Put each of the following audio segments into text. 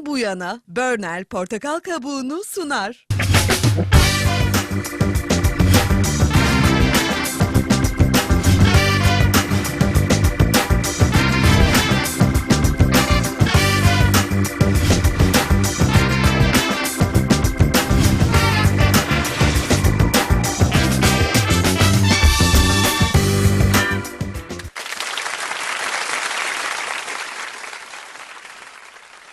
Bu yana Börnel portakal kabuğunu sunar.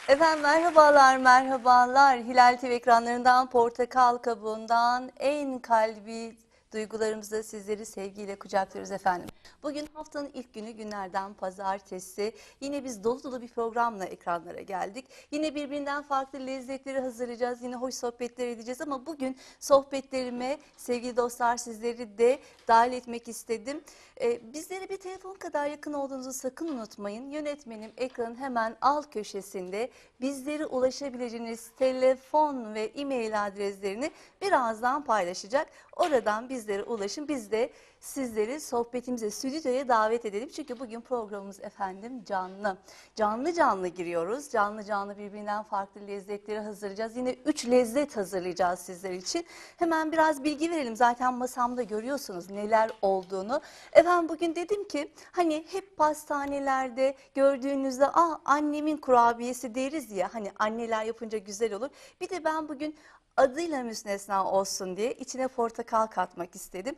Efendim merhabalar, merhabalar. Hilal TV ekranlarından, portakal kabuğundan en kalbi duygularımızla sizleri sevgiyle kucaklıyoruz efendim. Bugün haftanın ilk günü günlerden pazartesi. Yine biz dolu dolu bir programla ekranlara geldik. Yine birbirinden farklı lezzetleri hazırlayacağız. Yine hoş sohbetler edeceğiz ama bugün sohbetlerime sevgili dostlar sizleri de dahil etmek istedim. Ee, bizlere bir telefon kadar yakın olduğunuzu sakın unutmayın. Yönetmenim ekranın hemen alt köşesinde bizlere ulaşabileceğiniz telefon ve e-mail adreslerini birazdan paylaşacak. Oradan bizlere ulaşın. Biz de sizleri sohbetimize, stüdyoya davet edelim. Çünkü bugün programımız efendim canlı. Canlı canlı giriyoruz. Canlı canlı birbirinden farklı lezzetleri hazırlayacağız. Yine üç lezzet hazırlayacağız sizler için. Hemen biraz bilgi verelim. Zaten masamda görüyorsunuz neler olduğunu. Efendim bugün dedim ki hani hep pastanelerde gördüğünüzde ah annemin kurabiyesi deriz ya hani anneler yapınca güzel olur. Bir de ben bugün adıyla müstesna olsun diye içine portakal katmak istedim.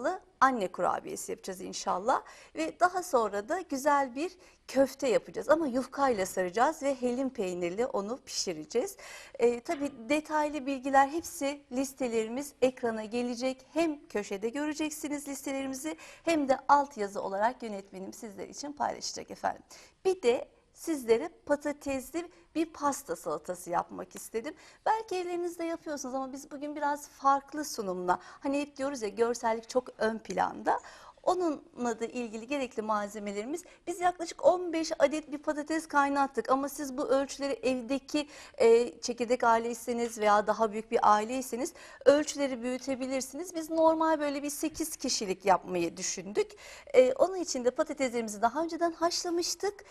Portakallı anne kurabiyesi yapacağız inşallah. Ve daha sonra da güzel bir köfte yapacağız ama yufkayla saracağız ve helin peynirli onu pişireceğiz. Ee, tabii detaylı bilgiler hepsi listelerimiz ekrana gelecek. Hem köşede göreceksiniz listelerimizi hem de alt yazı olarak yönetmenim sizler için paylaşacak efendim. Bir de sizlere patatesli bir pasta salatası yapmak istedim. Belki evlerinizde yapıyorsunuz ama biz bugün biraz farklı sunumla hani hep diyoruz ya görsellik çok ön planda. Onunla da ilgili gerekli malzemelerimiz biz yaklaşık 15 adet bir patates kaynattık ama siz bu ölçüleri evdeki e, çekirdek aileyseniz veya daha büyük bir aileyseniz ölçüleri büyütebilirsiniz. Biz normal böyle bir 8 kişilik yapmayı düşündük. E, onun için de patateslerimizi daha önceden haşlamıştık.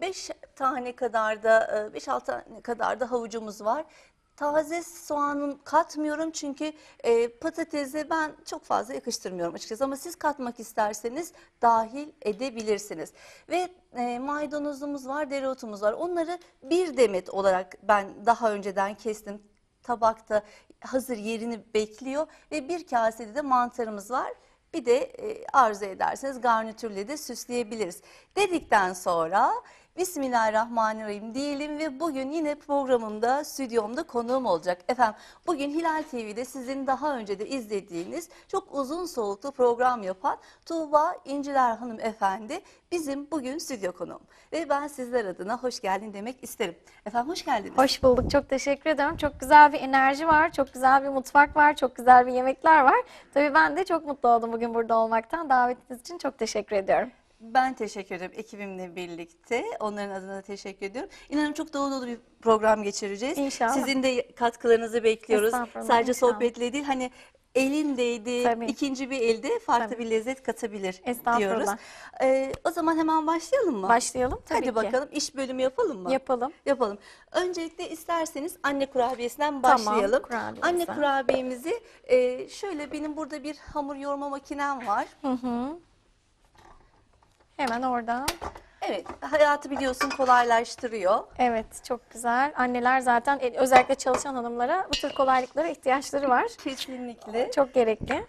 5 tane kadar da 5-6 tane kadar da havucumuz var. Taze soğanın katmıyorum çünkü e, patatese ben çok fazla yakıştırmıyorum açıkçası ama siz katmak isterseniz dahil edebilirsiniz. Ve e, maydanozumuz var, dereotumuz var. Onları bir demet olarak ben daha önceden kestim. Tabakta hazır yerini bekliyor ve bir kasede de mantarımız var. Bir de e, arzu ederseniz garnitürle de süsleyebiliriz. Dedikten sonra Bismillahirrahmanirrahim diyelim ve bugün yine programımda, stüdyomda konuğum olacak. Efendim bugün Hilal TV'de sizin daha önce de izlediğiniz çok uzun soluklu program yapan Tuğba İnciler Hanım Efendi bizim bugün stüdyo konuğum. Ve ben sizler adına hoş geldin demek isterim. Efendim hoş geldiniz. Hoş bulduk. Çok teşekkür ederim. Çok güzel bir enerji var. Çok güzel bir mutfak var. Çok güzel bir yemekler var. Tabii ben de çok mutlu oldum bugün burada olmaktan. Davetiniz için çok teşekkür ediyorum. Ben teşekkür ederim ekibimle birlikte. Onların adına da teşekkür ediyorum. İnanın çok dolu dolu bir program geçireceğiz. İnşallah. Sizin de katkılarınızı bekliyoruz. Sadece inşallah. sohbetle değil hani elin değdi, Tabii. ikinci bir elde farklı Tabii. bir lezzet katabilir diyoruz. Ee, o zaman hemen başlayalım mı? Başlayalım tabii Hadi ki. bakalım iş bölümü yapalım mı? Yapalım. Yapalım. Öncelikle isterseniz anne kurabiyesinden Tamam, başlayalım. kurabiyemize. anne kurabiyemizi e, şöyle benim burada bir hamur yoğurma makinem var. Hı hı. Hemen oradan. Evet hayatı biliyorsun kolaylaştırıyor. Evet çok güzel. Anneler zaten e, özellikle çalışan hanımlara bu tür kolaylıklara ihtiyaçları var. Kesinlikle. Çok gerekli.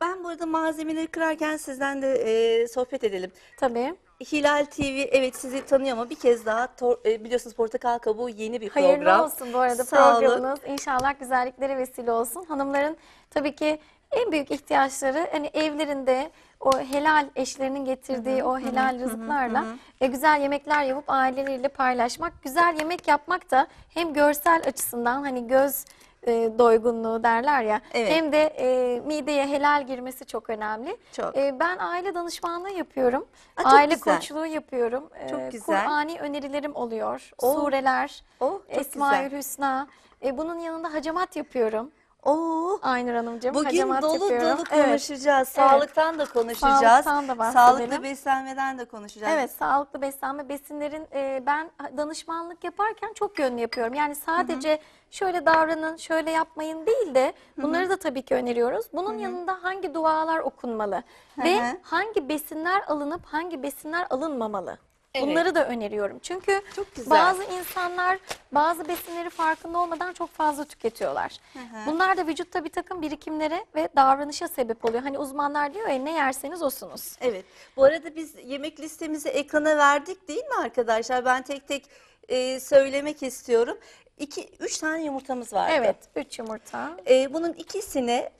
Ben burada malzemeleri kırarken sizden de e, sohbet edelim. Tabii. Hilal TV evet sizi tanıyor ama bir kez daha e, biliyorsunuz Portakal Kabuğu yeni bir Hayırlı program. olsun bu arada Sağ olun. programınız. İnşallah güzelliklere vesile olsun. Hanımların tabii ki en büyük ihtiyaçları hani evlerinde o helal eşlerinin getirdiği o helal rızıklarla e, güzel yemekler yapıp aileleriyle paylaşmak. Güzel yemek yapmak da hem görsel açısından hani göz e, doygunluğu derler ya Evet. hem de e, mideye helal girmesi çok önemli. Çok. E, ben aile danışmanlığı yapıyorum. Aa, çok aile güzel. koçluğu yapıyorum. E, Çok güzel. Kur'ani önerilerim oluyor. Oh. Sureler, Oh, Esmaül. Hüsna. E, bunun yanında hacamat yapıyorum. Oo. Aynur Hanımcığım. Bugün hacamat dolu yapıyorum. dolu Evet. konuşacağız. Sağlıktan da konuşacağız. Sağlıktan da bahsedelim. Sağlıklı beslenmeden de konuşacağız. Evet, sağlıklı beslenme besinlerin e, ben danışmanlık yaparken çok yönlü yapıyorum. Yani sadece şöyle davranın, şöyle yapmayın değil de bunları da tabii ki öneriyoruz. Bunun yanında hangi dualar okunmalı ve hı. hangi besinler alınıp hangi besinler alınmamalı. Evet. Bunları da öneriyorum. Çünkü Çok güzel. bazı insanlar bazı besinleri farkında olmadan çok fazla tüketiyorlar. Bunlar da vücutta bir takım birikimlere ve davranışa sebep oluyor. Hani uzmanlar diyor ya ne yerseniz osunuz. Evet. Bu arada biz yemek listemizi ekrana verdik değil mi arkadaşlar? Ben tek tek e, söylemek istiyorum. İki, üç tane yumurtamız vardı. Evet, 3 yumurta. E, bunun ikisini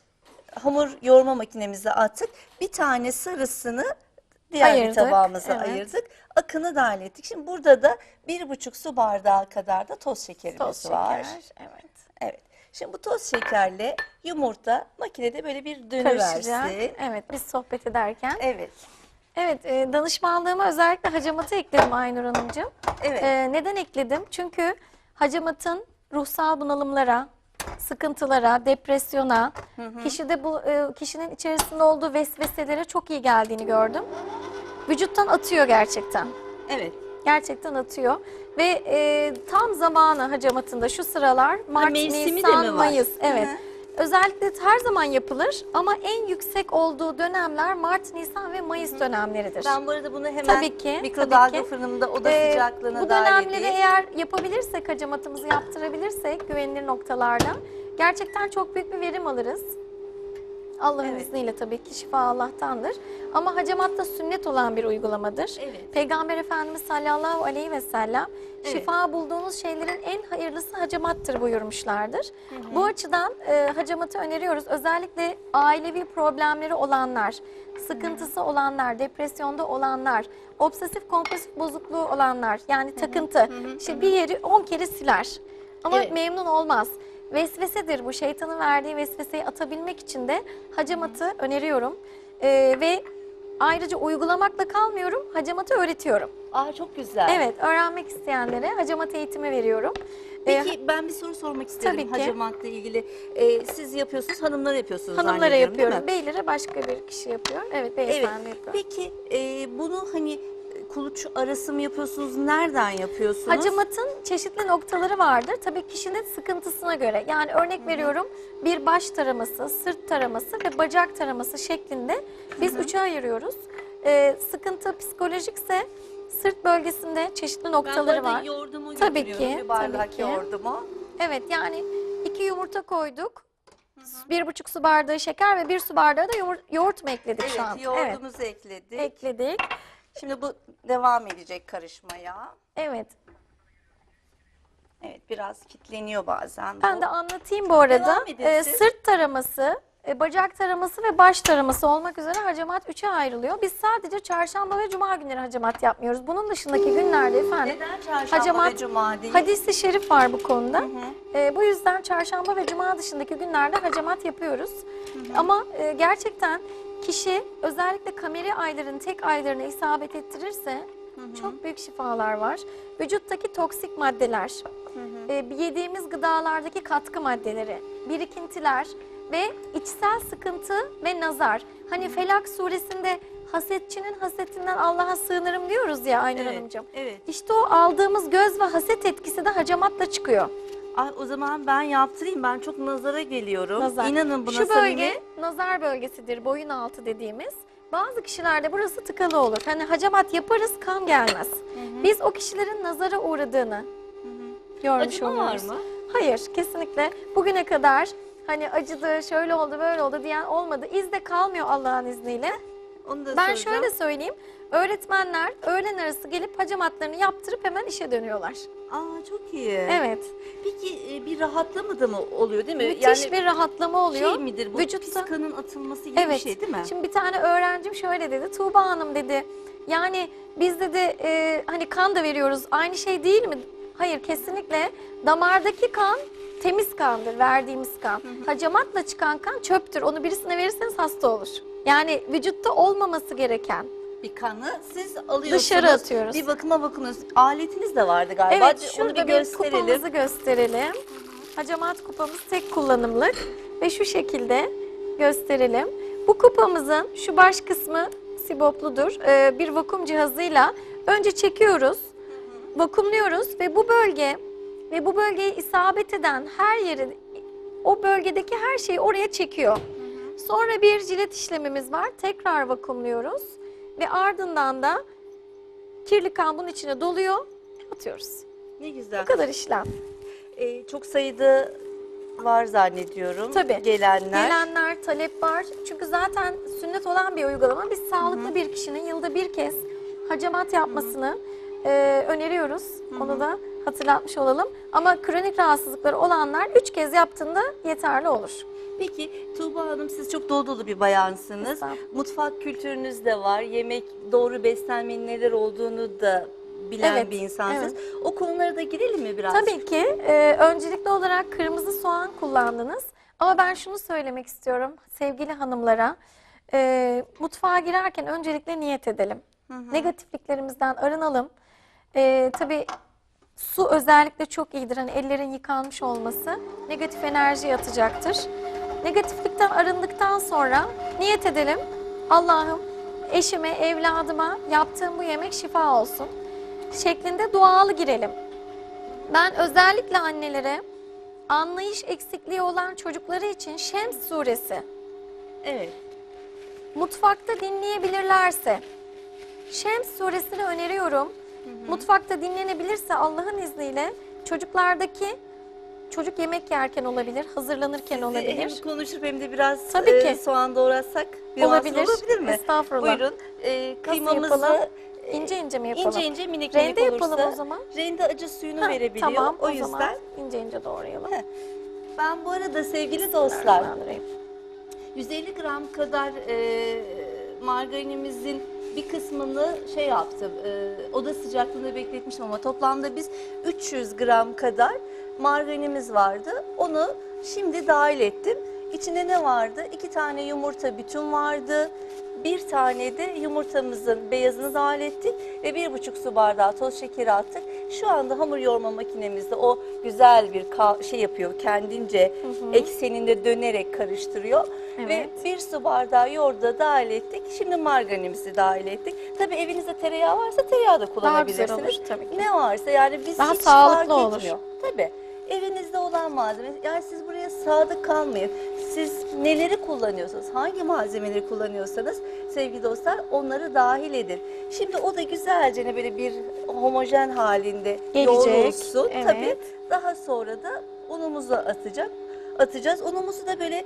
hamur yoğurma makinemize attık. Bir tane sarısını diğer bir Ayırdık, tabağımıza evet. ayırdık. Akını dahil ettik. Şimdi burada da bir buçuk su bardağı kadar da toz şekerimiz Toz var. şeker. Evet. Evet. Şimdi bu toz şekerle yumurta makinede böyle bir dönüversin. Evet, biz sohbet ederken. Evet. Evet, e, danışmanlığıma özellikle hacamatı ekledim Aynur Hanımcığım. Evet. E, neden ekledim? Çünkü hacamatın ruhsal bunalımlara, sıkıntılara, depresyona, kişide bu e, kişinin içerisinde olduğu vesveselere çok iyi geldiğini gördüm. Vücuttan atıyor gerçekten. Evet. Gerçekten atıyor. Ve e, tam zamanı hacamatında şu sıralar Mart, mevsimi de Nisan, mi var? Mayıs. Evet. Hı hı. Özellikle her zaman yapılır ama en yüksek olduğu dönemler Mart, Nisan ve Mayıs dönemleridir. Ben bu arada bunu hemen Tabii ki, mikrodalga tabii ki. fırınımda oda Ee, sıcaklığına bu dönemleri edeyim. eğer yapabilirsek, hacamatımızı yaptırabilirsek güvenilir noktalarda gerçekten çok büyük bir verim alırız. Allah'ın Evet. izniyle tabii ki şifa Allah'tandır. Ama hacamat da sünnet olan bir uygulamadır. Evet. Peygamber Efendimiz sallallahu aleyhi ve sellem Evet. şifa bulduğunuz şeylerin en hayırlısı hacamattır buyurmuşlardır. Bu açıdan e, hacamatı öneriyoruz. Özellikle ailevi problemleri olanlar, sıkıntısı olanlar, depresyonda olanlar, obsesif kompulsif bozukluğu olanlar yani takıntı. İşte bir yeri 10 kere siler ama Evet. memnun olmaz. Vesvesedir bu şeytanın verdiği vesveseyi atabilmek için de hacamatı öneriyorum. E, ve ayrıca uygulamakla kalmıyorum, hacamatı öğretiyorum. Aa çok güzel. Evet, öğrenmek isteyenlere hacamat eğitimi veriyorum. Ee, Peki ben bir soru sormak isterim Tabii ki. hacamatla ilgili. Ee, siz yapıyorsunuz, hanımlar yapıyorsunuz hanımlara yapıyorum. Beylere başka bir kişi yapıyor. Evet, Evet. beyefendi yapıyor. Peki e, bunu hani kuluç arası mı yapıyorsunuz? Nereden yapıyorsunuz? Hacamatın çeşitli noktaları vardır. Tabii kişinin sıkıntısına göre. Yani örnek veriyorum bir baş taraması, sırt taraması ve bacak taraması şeklinde biz üçe ayırıyoruz. Ee, sıkıntı psikolojikse sırt bölgesinde çeşitli ben noktaları var. yoğurdumu Tabii ki, Bir bardak tabii ki. yoğurdumu. Evet yani iki yumurta koyduk. Bir buçuk su bardağı şeker ve bir su bardağı da yoğurt, yoğurt mu ekledik Evet, şu an? yoğurdumuzu ekledik. Evet, ekledik. Şimdi bu devam edecek karışmaya. Evet. Evet, biraz kitleniyor bazen bu. Ben de anlatayım bu arada. Ee, sırt taraması, e, bacak taraması ve baş taraması olmak üzere hacamat üçe ayrılıyor. Biz sadece çarşamba ve cuma günleri hacamat yapmıyoruz. Bunun dışındaki günlerde efendim Neden çarşamba ve cuma değil? hadisi şerif var bu konuda. Ee, bu yüzden çarşamba ve cuma dışındaki günlerde hacamat yapıyoruz. Ama e, gerçekten kişi özellikle kameri ayların tek aylarına isabet ettirirse çok büyük şifalar var. Vücuttaki toksik maddeler, e, yediğimiz gıdalardaki katkı maddeleri, birikintiler ve içsel sıkıntı ve nazar. Hani Felak suresinde hasetçinin hasetinden Allah'a sığınırım diyoruz ya Aynur Evet, Hanımcığım. evet. İşte o aldığımız göz ve haset etkisi de hacamatla çıkıyor. Ay, o zaman ben yaptırayım. Ben çok nazara geliyorum. Nazar. İnanın buna Şu bölge samimi. nazar bölgesidir, boyun altı dediğimiz. Bazı kişilerde burası tıkalı olur. Hani hacamat yaparız, kan gelmez. Biz o kişilerin nazara uğradığını görmüş Acıma var oluyoruz. mı? Hayır, kesinlikle. Bugüne kadar hani acıdı, şöyle oldu, böyle oldu diyen olmadı. İz de kalmıyor Allah'ın izniyle. Onu da Ben soracağım. şöyle söyleyeyim. Öğretmenler öğlen arası gelip hacamatlarını yaptırıp hemen işe dönüyorlar. Aa çok iyi. Evet. Peki e, bir rahatlama da mı oluyor değil mi? Müthiş bir rahatlama oluyor. şey midir bu? Vücutta- Pis kanın atılması gibi bir şey değil mi? Şimdi bir tane öğrencim şöyle dedi. Tuğba Hanım dedi. Yani biz dedi e, hani kan da veriyoruz. Aynı şey değil mi? Hayır kesinlikle. Damardaki kan temiz kandır verdiğimiz kan. Hacamatla çıkan kan çöptür. Onu birisine verirseniz hasta olur. Yani vücutta olmaması gereken. bir kanı siz alıyorsunuz. Dışarı atıyoruz. Bir bakıma bakınız. Aletiniz de vardı galiba. Evet şurada Onu bir bir kupamızı gösterelim. Hacamat kupamız tek kullanımlık ve şu şekilde gösterelim. Bu kupamızın şu baş kısmı sibopludur. Ee, bir vakum cihazıyla önce çekiyoruz, vakumluyoruz ve bu bölge ve bu bölgeye isabet eden her yeri, o bölgedeki her şeyi oraya çekiyor. Sonra bir jilet işlemimiz var. Tekrar vakumluyoruz ve ardından da kirli kan bunun içine doluyor, atıyoruz. Ne güzel. Bu kadar işlem. Ee, çok sayıda var zannediyorum. Tabii. Gelenler. Gelenler, talep var. Çünkü zaten sünnet olan bir uygulama. Biz sağlıklı bir kişinin yılda bir kez hacamat yapmasını e, öneriyoruz. Onu da hatırlatmış olalım. Ama kronik rahatsızlıkları olanlar üç kez yaptığında yeterli olur. Peki Tuğba Hanım siz çok dolu dolu bir bayansınız. Mutfak kültürünüz de var. Yemek, doğru beslenmenin neler olduğunu da bilen Evet, bir insansınız. O konulara da girelim mi biraz? Tabii ki e, öncelikli olarak kırmızı soğan kullandınız. Ama ben şunu söylemek istiyorum sevgili hanımlara. E, mutfağa girerken öncelikle niyet edelim. Negatifliklerimizden arınalım. E, tabii su özellikle çok iyidir. Hani ellerin yıkanmış olması negatif enerji atacaktır. Negatiflikten arındıktan sonra niyet edelim. Allah'ım eşime, evladıma yaptığım bu yemek şifa olsun şeklinde dualı girelim. Ben özellikle annelere anlayış eksikliği olan çocukları için Şems suresi Evet. mutfakta dinleyebilirlerse Şems suresini öneriyorum. Mutfakta dinlenebilirse Allah'ın izniyle çocuklardaki çocuk yemek yerken olabilir, hazırlanırken Hem olabilir. konuşup hem de biraz Tabii e, ki. soğan doğratsak bir olabilir. Olabilir. mi? Estağfurullah. Buyurun. E, kıymamızı yapalım? İnce ince mi yapalım? ince ince minik minik Rende olursa. yapalım o zaman. Rende acı suyunu Ha, verebiliyor. Tamam, o, o, yüzden zaman ince ince doğrayalım. Heh. ben bu arada sevgili dostlar Bismillahirrahmanirrahim. 150 gram kadar e, margarinimizin bir kısmını şey yaptım, e, oda sıcaklığında bekletmişim ama toplamda biz 300 gram kadar margarinimiz vardı. Onu şimdi dahil ettim. İçinde ne vardı? İki tane yumurta bütün vardı. Bir tane de yumurtamızın beyazını dahil ettik ve bir buçuk su bardağı toz şekeri attık. Şu anda hamur yoğurma makinemizde o güzel bir şey yapıyor kendince ekseninde dönerek karıştırıyor. Evet. Ve bir su bardağı yoğurdu da dahil ettik. Şimdi margarinimizi dahil ettik. Tabii evinizde tereyağı varsa tereyağı da kullanabilirsiniz. güzel olur tabii ki. Ne varsa yani biz Daha hiç sağlıklı fark olur. etmiyor. Tabii. Evinizde olan malzeme. Yani siz buraya sadık kalmayın. Siz neleri kullanıyorsanız, hangi malzemeleri kullanıyorsanız sevgili dostlar onları dahil edin. Şimdi o da güzelce ne böyle bir homojen halinde Gelecek, yoğrulsun. evet. Tabii. Daha sonra da unumuzu atacak. Atacağız. Unumuzu da böyle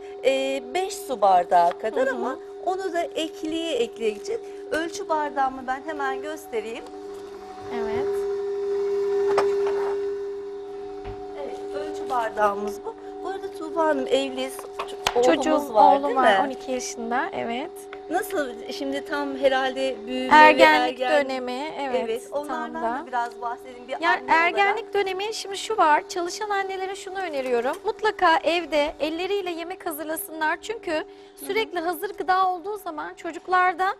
5 su bardağı kadar ama onu da ekleye ekleye gideceğiz. Ölçü bardağımı ben hemen göstereyim. Evet, ölçü bardağımız bu. Bu arada Tuğba Hanım evliyiz. Ç- Çocuğum, Oğlumuz var oğlum değil var mi? 12 yaşında. Evet. Nasıl şimdi tam herhalde büyüme Ergenlik ve ergen- dönemi. Evet. Evet, tam onlardan da. da biraz bahsedeyim. Bir Yani anne olarak. ergenlik dönemi şimdi şu var. Çalışan annelere şunu öneriyorum. Mutlaka evde elleriyle yemek hazırlasınlar. Çünkü sürekli hazır gıda olduğu zaman çocuklarda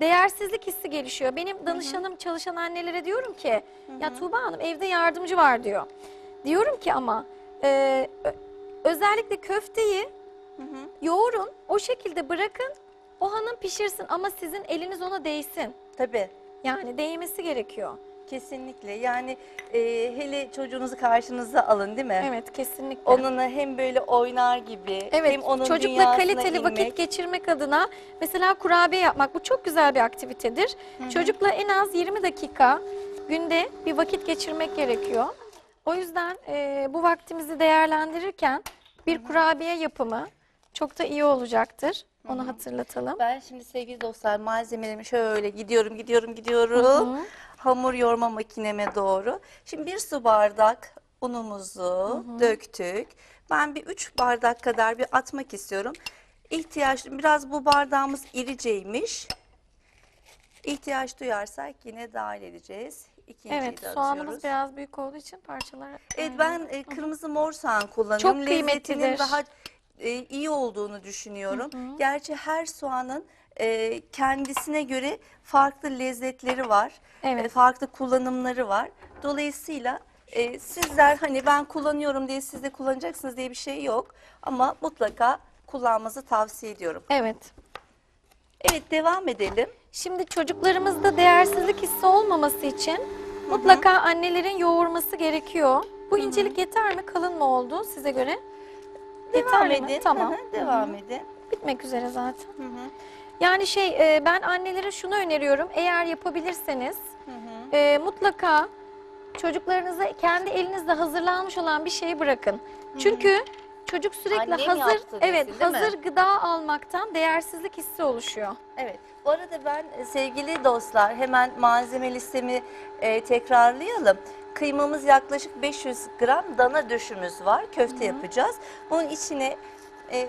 değersizlik hissi gelişiyor. Benim danışanım çalışan annelere diyorum ki ya Tuğba Hanım evde yardımcı var diyor. Diyorum ki ama e, ö- özellikle köfteyi yoğurun o şekilde bırakın o hanım pişirsin ama sizin eliniz ona değsin. Tabii. Yani değmesi gerekiyor. Kesinlikle. Yani e, hele çocuğunuzu karşınıza alın değil mi? Evet kesinlikle. Onunla hem böyle oynar gibi Evet, hem onun çocukla kaliteli inmek. vakit geçirmek adına mesela kurabiye yapmak bu çok güzel bir aktivitedir. Çocukla en az 20 dakika günde bir vakit geçirmek gerekiyor. O yüzden e, bu vaktimizi değerlendirirken bir kurabiye yapımı çok da iyi olacaktır. Onu hatırlatalım. Ben şimdi sevgili dostlar malzemelerimi şöyle gidiyorum gidiyorum gidiyorum. Hamur yoğurma makineme doğru. Şimdi bir su bardak unumuzu döktük. Ben bir üç bardak kadar bir atmak istiyorum. İhtiyaç biraz bu bardağımız iriceymiş. İhtiyaç duyarsak yine dahil edeceğiz. İkinciyi Evet, de soğanımız biraz büyük olduğu için parçalar. Evet ben e, kırmızı mor soğan kullanıyorum. Çok Lezzetinin kıymetlidir. daha e, iyi olduğunu düşünüyorum. Gerçi her soğanın e, kendisine göre farklı lezzetleri var. Evet. e, farklı kullanımları var. Dolayısıyla e, sizler hani ben kullanıyorum diye siz de kullanacaksınız diye bir şey yok. Ama mutlaka kullanmanızı tavsiye ediyorum. Evet. Evet devam edelim. Şimdi çocuklarımızda değersizlik hissi olmaması için mutlaka annelerin yoğurması gerekiyor. Bu incelik yeter mi? Kalın mı oldu size göre? Devam mi? edin. Tamam. Hı hı, devam edin. Bitmek üzere zaten. Hı hı. Yani şey e, ben annelere şunu öneriyorum. Eğer yapabilirseniz Hı hı. e, mutlaka çocuklarınıza kendi elinizde hazırlanmış olan bir şeyi bırakın. Çünkü çocuk sürekli Annem hazır yaptı evet desin, değil mi? hazır gıda almaktan değersizlik hissi oluşuyor. Evet. Bu arada ben e, sevgili dostlar hemen malzeme listemi e, tekrarlayalım. Kıymamız yaklaşık 500 gram dana döşümüz var. Köfte yapacağız. Bunun içine e,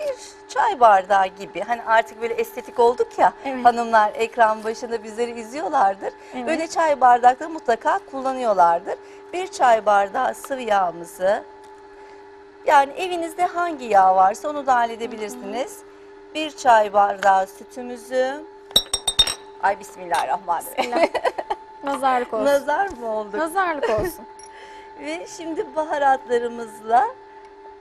bir çay bardağı gibi hani artık böyle estetik olduk ya Evet. hanımlar ekran başında bizleri izliyorlardır. Evet. Böyle çay bardakları mutlaka kullanıyorlardır. Bir çay bardağı sıvı yağımızı yani evinizde hangi yağ varsa onu da halledebilirsiniz. Bir çay bardağı sütümüzü. Ay bismillahirrahmanirrahim. Bismillah. Nazarlık olsun. Nazar mı olduk? Nazarlık olsun. Ve şimdi baharatlarımızla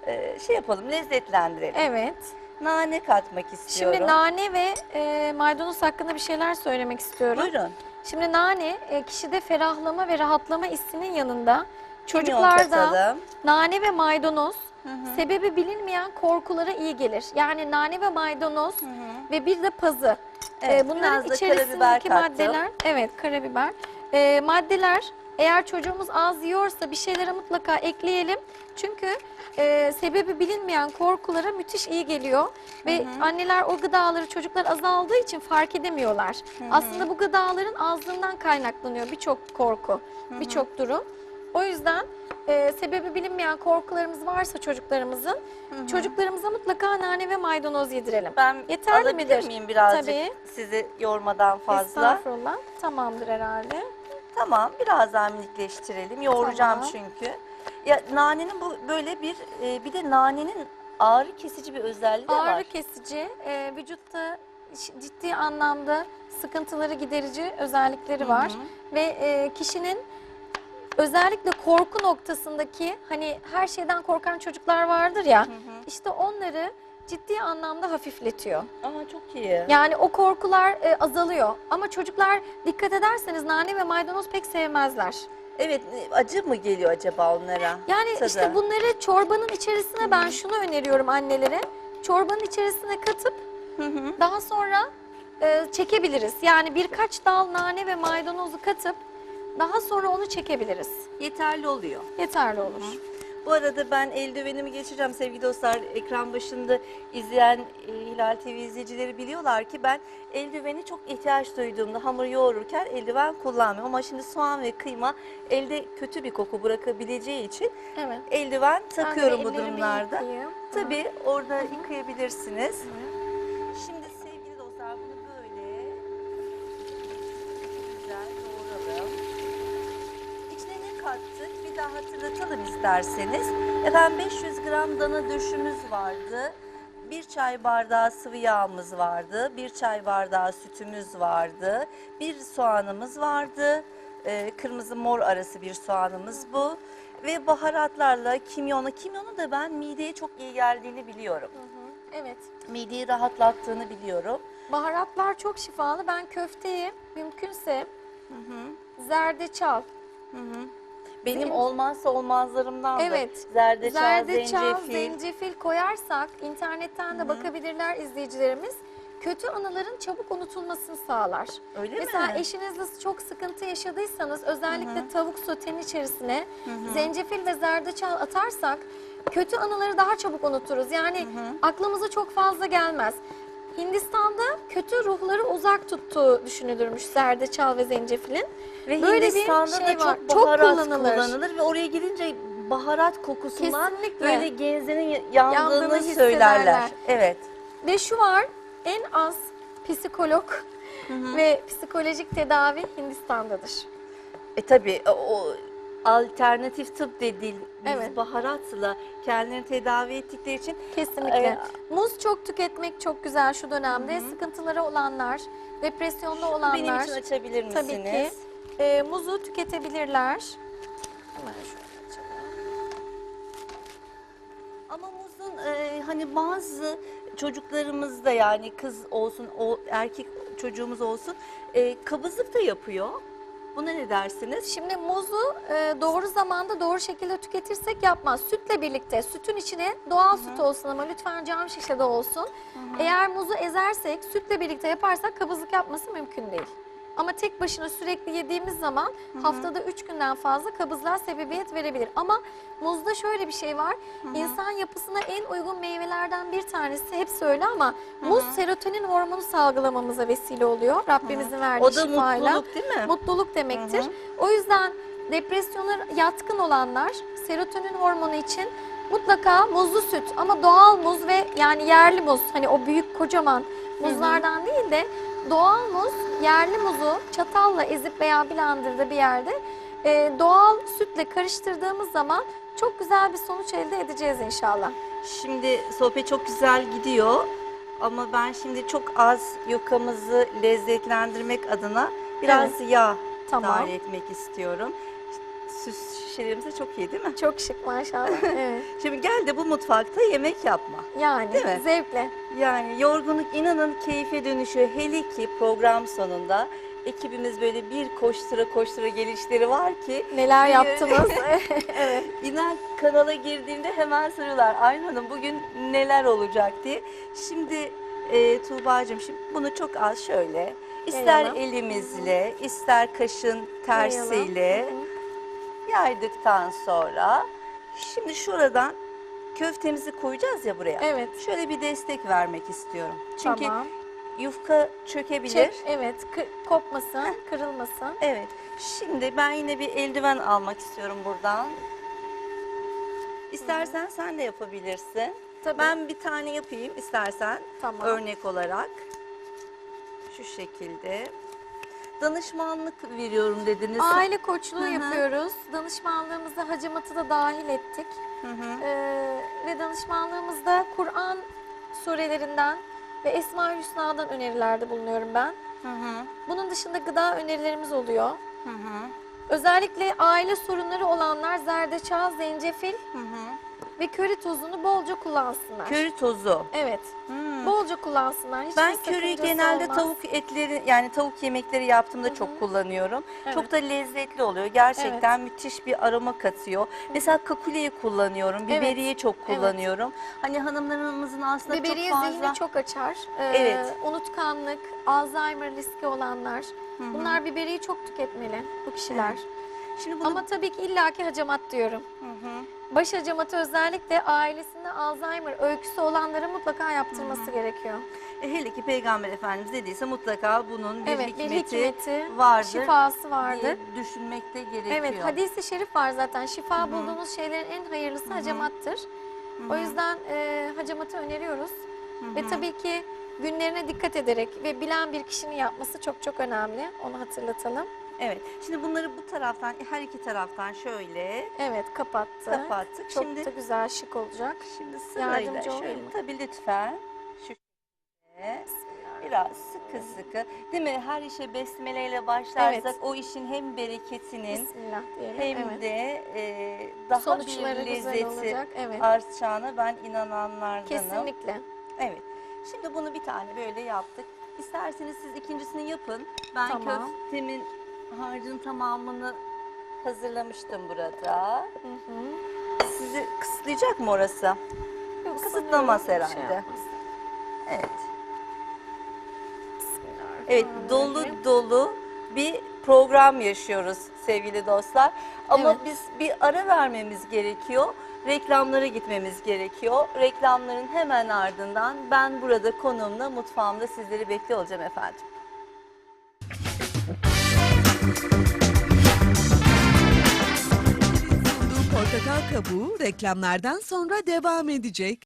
e, şey yapalım lezzetlendirelim. Evet. Nane katmak istiyorum. Şimdi nane ve e, maydanoz hakkında bir şeyler söylemek istiyorum. Buyurun. Şimdi nane e, kişide ferahlama ve rahatlama hissinin yanında çocuklarda katalım. nane ve maydanoz Hı hı. sebebi bilinmeyen korkulara iyi gelir. Yani nane ve maydanoz Hı hı. ve bir de pazı. Evet, E, bunların içerisindeki karabiber kattım. maddeler, evet karabiber. E, maddeler eğer çocuğumuz az yiyorsa bir şeylere mutlaka ekleyelim. Çünkü e, sebebi bilinmeyen korkulara müthiş iyi geliyor. Ve anneler o gıdaları çocuklar azaldığı için fark edemiyorlar. Aslında bu gıdaların azlığından kaynaklanıyor birçok korku, birçok durum. O yüzden e, sebebi bilinmeyen korkularımız varsa çocuklarımızın, çocuklarımıza mutlaka nane ve maydanoz yedirelim. Ben Yeterli alabilir midir? miyim birazcık Tabii. sizi yormadan fazla? Estağfurullah. Tamamdır herhalde. Tamam biraz daha minikleştirelim. Yoğuracağım Tamam. çünkü. Ya nanenin bu böyle bir e, bir de nanenin ağrı kesici bir özelliği de Ağrı var. kesici, e, vücutta ş- ciddi anlamda sıkıntıları giderici özellikleri var. Ve e, kişinin özellikle korku noktasındaki hani her şeyden korkan çocuklar vardır ya. işte onları ciddi anlamda hafifletiyor. Ama çok iyi. Yani o korkular e, azalıyor. Ama çocuklar dikkat ederseniz nane ve maydanoz pek sevmezler. Evet e, acı mı geliyor acaba onlara? Yani tadı? işte bunları çorbanın içerisine ben şunu öneriyorum annelere. Çorbanın içerisine katıp Hı hı. daha sonra e, çekebiliriz. Yani birkaç dal nane ve maydanozu katıp daha sonra onu çekebiliriz. Yeterli oluyor. Yeterli olur. Bu arada ben eldivenimi geçireceğim sevgili dostlar. Ekran başında izleyen e, Hilal TV izleyicileri biliyorlar ki ben eldiveni çok ihtiyaç duyduğumda hamur yoğururken eldiven kullanmıyorum. Ama şimdi soğan ve kıyma elde kötü bir koku bırakabileceği için Evet. eldiven takıyorum bu durumlarda. Tabii orada yıkayabilirsiniz. Şimdi kattık? Bir daha hatırlatalım isterseniz. Efendim 500 gram dana döşümüz vardı. Bir çay bardağı sıvı yağımız vardı. Bir çay bardağı sütümüz vardı. Bir soğanımız vardı. Ee, kırmızı mor arası bir soğanımız bu. Ve baharatlarla kimyonu. Kimyonu da ben mideye çok iyi geldiğini biliyorum. Evet. Mideyi rahatlattığını biliyorum. Baharatlar çok şifalı. Ben köfteyi mümkünse zerdeçal, Benim Zem- olmazsa olmazlarımdan da Evet. zerdeçal, zerdeçal, zencefil. zencefil koyarsak internetten de bakabilirler izleyicilerimiz. Kötü anıların çabuk unutulmasını sağlar. Öyle Mesela mi? eşinizle çok sıkıntı yaşadıysanız özellikle tavuk sotenin içerisine zencefil ve zerdeçal atarsak kötü anıları daha çabuk unuturuz. Yani aklımıza çok fazla gelmez. Hindistan'da kötü ruhları uzak tuttuğu düşünülürmüş zerdeçal ve zencefilin. Ve Böyle bir Hindistan'da şey da var. çok Çok baharat kullanılır. kullanılır. ve oraya gidince baharat kokusundan Kesinlikle. böyle genzenin yandığını, Yandığını söylerler. Evet. Ve şu var en az psikolog ve psikolojik tedavi Hindistan'dadır. E tabi o alternatif tıp dediğimiz Evet. baharatla kendilerini tedavi ettikleri için Kesinlikle. Ee, Muz çok tüketmek çok güzel şu dönemde. Sıkıntıları olanlar, depresyonda olanlar benim için açabilir misiniz? tabii ki e, muzu tüketebilirler. Hemen şöyle açalım. Ama muzun e, hani bazı çocuklarımız da yani kız olsun o erkek çocuğumuz olsun e, kabızlık da yapıyor. Buna ne dersiniz? Şimdi muzu e, doğru zamanda doğru şekilde tüketirsek yapmaz. Sütle birlikte sütün içine doğal süt olsun ama lütfen cam şişede olsun. Eğer muzu ezersek sütle birlikte yaparsak kabızlık yapması mümkün değil. Ama tek başına sürekli yediğimiz zaman haftada 3 günden fazla kabızlığa sebebiyet verebilir. Ama muzda şöyle bir şey var. İnsan yapısına en uygun meyvelerden bir tanesi hepsi öyle ama muz serotonin hormonu salgılamamıza vesile oluyor. Rabbimizin verdiği O da şifayla. mutluluk değil mi? Mutluluk demektir. O yüzden depresyona yatkın olanlar serotonin hormonu için mutlaka muzlu süt ama doğal muz ve yani yerli muz hani o büyük kocaman muzlardan değil de doğal muz yerli muzu çatalla ezip veya blenderda bir yerde e, doğal sütle karıştırdığımız zaman çok güzel bir sonuç elde edeceğiz inşallah. Şimdi sohbet çok güzel gidiyor ama ben şimdi çok az yokamızı lezzetlendirmek adına biraz yağ Tamam. dahil etmek istiyorum. Süs şişelerimiz de çok iyi değil mi? Çok şık maşallah. evet. Şimdi gel de bu mutfakta yemek yapma. Yani Değil mi? zevkle. Yani yorgunluk inanın keyfe dönüşüyor. Hele ki program sonunda ekibimiz böyle bir koştura koştura gelişleri var ki Neler Bir- yaptınız? evet. İnan kanala girdiğimde hemen soruyorlar. Aynı Hanım bugün neler olacak diye. Şimdi e, Tuğba'cığım şimdi bunu çok az şöyle ister Yayalım. elimizle ister kaşın tersiyle Yayalım. Hı hı. Yaydıktan sonra şimdi şuradan köftemizi koyacağız ya buraya. Evet. Şöyle bir destek vermek istiyorum. Çünkü Tamam. yufka çökebilir. Çek, evet, kı- kopmasın, kırılmasın. Evet. Şimdi ben yine bir eldiven almak istiyorum buradan. İstersen sen de yapabilirsin. Tabii. Ben bir tane yapayım istersen Tamam. örnek olarak. Şu şekilde. Danışmanlık veriyorum dediniz. Aile koçluğu Hı hı. yapıyoruz. Danışmanlığımızda hacamatı da dahil ettik. Hı hı. Ee, ve danışmanlığımızda Kur'an surelerinden ve Esma-ül Hüsna'dan önerilerde bulunuyorum ben. Hı hı. Bunun dışında gıda önerilerimiz oluyor. Hı hı. Özellikle aile sorunları olanlar zerdeçal, zencefil Hı hı. ve köri tozunu bolca kullansınlar. Köri tozu. Evet, Hmm. Bolca kullansınlar. Hiçbir Ben köriyi sakıncası genelde olmaz. tavuk etleri yani tavuk yemekleri yaptığımda çok kullanıyorum. Çok da lezzetli oluyor. Gerçekten müthiş bir aroma katıyor. Mesela kakuleyi kullanıyorum. Evet. Biberiye çok kullanıyorum. Hani hanımlarımızın aslında Biberiye çok fazla zihni çok açar. Ee, Evet. Unutkanlık, Alzheimer riski olanlar. Bunlar biberiyi çok tüketmeli bu kişiler. Şimdi bunu Ama tabii ki illaki hacamat diyorum. Hı hı. Baş hacamatı özellikle ailesinde Alzheimer öyküsü olanların mutlaka yaptırması gerekiyor. E, hele ki Peygamber Efendimiz dediyse mutlaka bunun bir evet, bir hikmeti, hikmeti, vardır şifası vardır. diye düşünmek de gerekiyor. Evet, hadisi şerif var zaten. Şifa bulduğunuz şeylerin en hayırlısı hacamattır. O yüzden e, hacamatı öneriyoruz. Ve tabii ki günlerine dikkat ederek ve bilen bir kişinin yapması çok çok önemli. Onu hatırlatalım. Evet. Şimdi bunları bu taraftan her iki taraftan şöyle Evet, kapattık. kapattık. Çok Şimdi da güzel şık olacak. Şimdi sırayla Yardımcı olayım şöyle mı? tabii lütfen şu şekilde biraz sıkı sıkı değil mi? Her işe besmeleyle başlarsak Evet. o işin hem bereketinin Bismillah diyelim. hem evet. de e, daha Sonuçları bir güzel lezzeti olacak. Evet. artacağına ben inananlardanım. Kesinlikle. Evet. Şimdi bunu bir tane böyle yaptık. İsterseniz siz ikincisini yapın. Ben Tamam. köftemin harcın tamamını hazırlamıştım burada. Hı hı. Sizi kısıtlayacak mı orası? Yok, Kısıtlamaz sanıyorum herhalde. şey yapmaz. Evet. Evet dolu dolu bir program yaşıyoruz sevgili dostlar. Ama Evet. biz bir ara vermemiz gerekiyor. Reklamlara gitmemiz gerekiyor. Reklamların hemen ardından ben burada konuğumla mutfağımda sizleri bekliyor olacağım efendim. Portakal kabuğu reklamlardan sonra devam edecek.